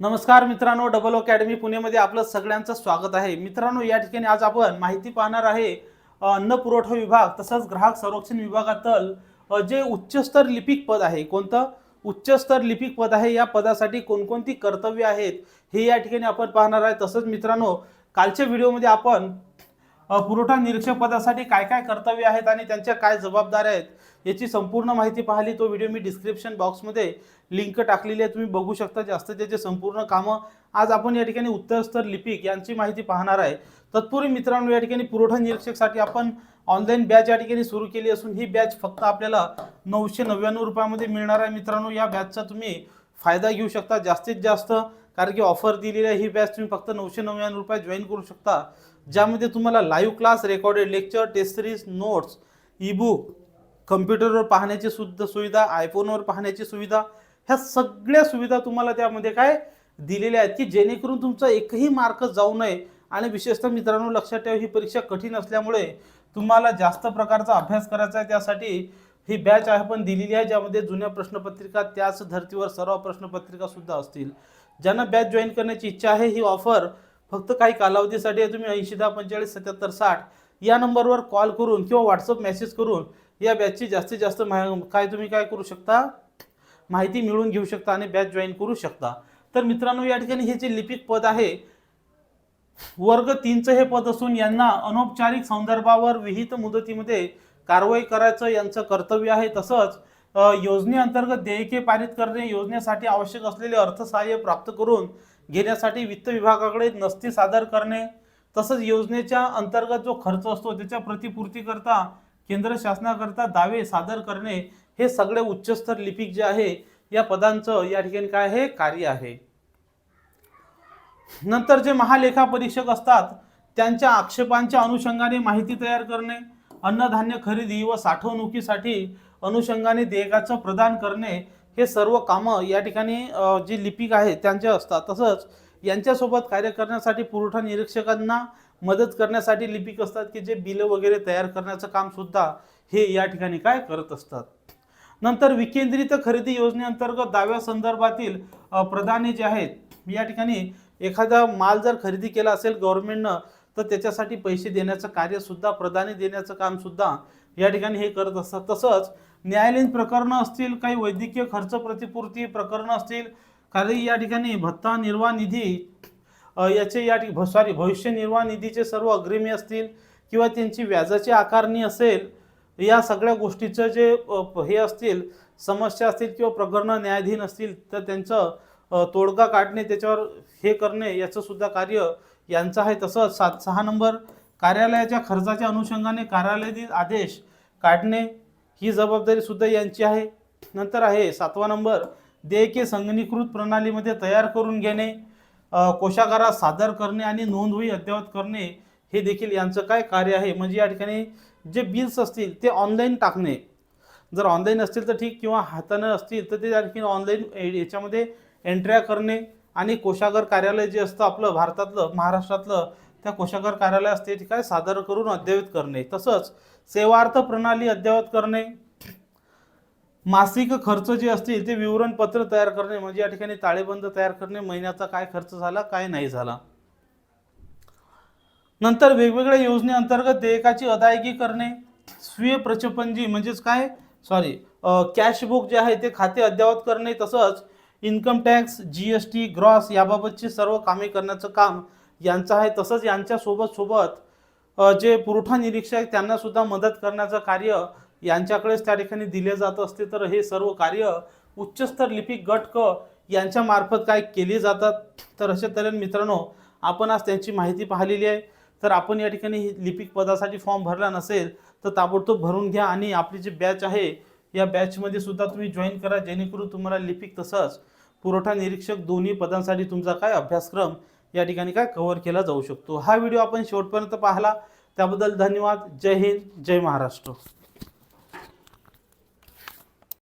नमस्कार मित्रांनो double academy पुणेमध्ये आपलं सगळ्यांचं स्वागत आहे. मित्रांनो या ठिकाणी आज आपण माहिती पाहणार आहे अन्न पुरवठा विभाग तसंच ग्राहक संरक्षण विभागातल जे उच्चस्तर लिपिक पद आहे. कोणतं? उच्चस्तर लिपिक पद आहे. या पदासाठी कोणकोणती कर्तव्य आहेत हे या ठिकाणी आपण पाहणार आहे. तसंच मित्रांनो कालच्या व्हिडिओमध्ये आपण पुरवठा निरीक्षक पदासाठी काय काय कर्तव्य आहेत आणि त्यांच्या काय जबाबदाऱ्या आहेत याची संपूर्ण माहिती पाहिली तो व्हिडिओ मी डिस्क्रिप्शन बॉक्समध्ये लिंक टाकलेली आहे तुम्ही बघू शकता. जास्त त्याचे संपूर्ण कामं आज आपण या ठिकाणी उत्तरस्तर लिपिक यांची माहिती पाहणार आहे. तत्पूर्वी मित्रांनो या ठिकाणी पुरवठा निरीक्षकसाठी आपण ऑनलाईन बॅच या ठिकाणी सुरू केली असून ही बॅच फक्त आपल्याला नऊशे नव्याण्णव रुपयामध्ये मिळणार आहे. मित्रांनो या बॅचचा तुम्ही फायदा घेऊ शकता. जास्तीत जास्त कारण की ऑफर दिलेली आहे ही बॅच तुम्ही फक्त नऊशे नव्याण्णव रुपये जॉईन करू शकता. ज्यामध्ये तुम्हाला live class recorded lecture test series notes ebook कम्प्युटरवर पाहण्याची सुद्धा सुविधा आयफोनवर पाहण्याची सुविधा ह्या सगळ्या सुविधा तुम्हाला त्यामध्ये काय दिलेल्या आहेत की जेणेकरून तुमचा एकही मार्क जाऊ नये आणि विशेषतः मित्रांनो लक्षात ठेवा ही परीक्षा कठीण असल्यामुळे तुम्हाला जास्त प्रकारचा अभ्यास करायचा आहे त्यासाठी ही बॅच आहे पण दिलेली आहे ज्यामध्ये जुन्या प्रश्नपत्रिका त्याच धर्तीवर सर्व प्रश्नपत्रिका सुद्धा असतील. ज्यांना बॅच जॉईन करण्याची इच्छा आहे ही ऑफर फक्त काही कालावधीसाठी तुम्ही ऐंशी दहा पंचेचाळीस सत्याहत्तर साठ या नंबरवर कॉल करून किंवा व्हॉट्सअप मेसेज करून या बॅचची जास्तीत जास्त माहि काय तुम्ही काय करू शकता? माहिती मिळवून घेऊ शकता आणि बॅच जॉईन करू शकता. तर मित्रांनो या ठिकाणी हे जे लिपिक पद आहे वर्ग तीनचं हे पद असून यांना अनौपचारिक संदर्भावर विहित मुदतीमध्ये कारवाई करायचं यांचं कर्तव्य आहे. तसंच योजनेअंतर्गत देयके पारित करणे योजनेसाठी आवश्यक असलेले अर्थसहाय्य प्राप्त करून घेण्यासाठी वित्त विभागाकडे नस्ती सादर करणे. तसंच योजनेच्या अंतर्गत जो खर्च असतो त्याच्या प्रतिपूर्तीकरता केंद्र शासनाकरता दावे सादर करणे हे सगळे उच्चस्तर लिपिक जे आहे या पदांचं या ठिकाणी काय आहे? कार्य आहे. नंतर जे महालेखा परीक्षक असतात त्यांच्या आक्षेपांच्या अनुषंगाने माहिती तयार करणे अन्नधान्य खरेदी व साठवणुकीसाठी अनुषंगाने देयकाचं प्रदान करणे हे सर्व कामं या ठिकाणी जी लिपिक आहे त्यांचे असतात. तसंच यांच्यासोबत कार्य करण्यासाठी पुरवठा निरीक्षकांना मदत करण्यासाठी लिपिक असतात की जे बिलं वगैरे तयार करण्याचं काम सुद्धा हे या ठिकाणी काय करत असतात? नंतर विकेंद्रित खरेदी योजनेअंतर्गत दाव्यासंदर्भातील संदर्भातील प्रदाने जे आहेत या ठिकाणी एखादा माल जर खरेदी केला असेल गव्हर्नमेंटनं तर त्याच्यासाठी पैसे देण्याचं कार्यसुद्धा प्रदाने देण्याचं कामसुद्धा या ठिकाणी हे करत असतात. तसंच न्यायालयीन प्रकरणं असतील काही वैद्यकीय खर्च प्रतिपूर्ती प्रकरणं असतील काही या ठिकाणी भत्ता निर्वाह निधी याचे या ठिकाणी सॉरी भविष्य निर्वाह निधीचे सर्व अग्रिमी असतील किंवा त्यांची व्याजाची आकारणी असेल या सगळ्या गोष्टीचं जे हे असतील समस्या असतील किंवा प्रकरणं न्यायाधीन असतील तर त्यांचं तोडगा काढणे त्याच्यावर हे करणे याचं सुद्धा कार्य यांचं आहे. तसंच सात सहा नंबर कार्यालयाच्या खर्चाच्या अनुषंगाने कार्यालयातील आदेश काढणे ही जबाबदारी सुद्धा यांची आहे. नंतर आहे सातवा नंबर देयके संगणीकृत प्रणालीमध्ये तयार करून घेणे कोशागारात सादर करणे आणि नोंदवही अद्ययावत करणे हे देखील यांचं काय कार्य आहे? म्हणजे या ठिकाणी जे बिल्स असतील ते ऑनलाईन टाकणे. जर ऑनलाईन असतील तर ठीक किंवा हातानं असतील तर ते या ठिकाणी ऑनलाईन याच्यामध्ये एंट्र्या करणे आणि कोशागर कार्यालय जे असतं आपलं भारतातलं महाराष्ट्रातलं त्या कोशागर कार्यालय असते ते काय सादर करून अद्ययावत करणे. तसंच सेवार्थ प्रणाली अद्ययावत करणे मासिक खर्च जे असतील ते विवरणपत्र तयार करणे म्हणजे या ठिकाणी ताळेबंद तयार करणे महिन्याचा काय खर्च झाला काय नाही झाला. नंतर वेगवेगळ्या योजनेअंतर्गत देयकाची अदायगी करणे स्वीय प्रचपंजी म्हणजेच काय? सॉरी कॅश बुक जे आहे ते खाते अद्ययावत करणे तसंच income tax G S T gross याबाबतची सर्व कामे करण्याचं काम यांचं आहे. तसंच यांच्या सोबत सोबत जे पुरवठा निरीक्षक आहेत, त्यांना सुद्धा मदत करण्याचं कार्य यांच्याकडेच त्या ठिकाणी दिले जात असते. तर हे सर्व कार्य उच्चस्तर लिपिक गट क यांच्यामार्फत काय केले जातात? तर अशा तऱ्हेने मित्रांनो आपण आज त्यांची माहिती पाहिलेली आहे. तर आपण या ठिकाणी ही लिपिक पदासाठी फॉर्म भरला नसेल तर ताबडतोब भरून घ्या आणि आपली जी बॅच आहे या बॅचमध्ये सुद्धा तुम्ही जॉईन करा जेणेकरून तुम्हाला लिपिक तसंच पुरवठा निरीक्षक दोन्ही पदांसाठी तुमचा काय अभ्यासक्रम या ठिकाणी काय कव्हर केला जाऊ शकतो. हा व्हिडिओ आपण शेवटपर्यंत पाहिला. त्याबद्दल धन्यवाद. जय हिंद. जय महाराष्ट्र.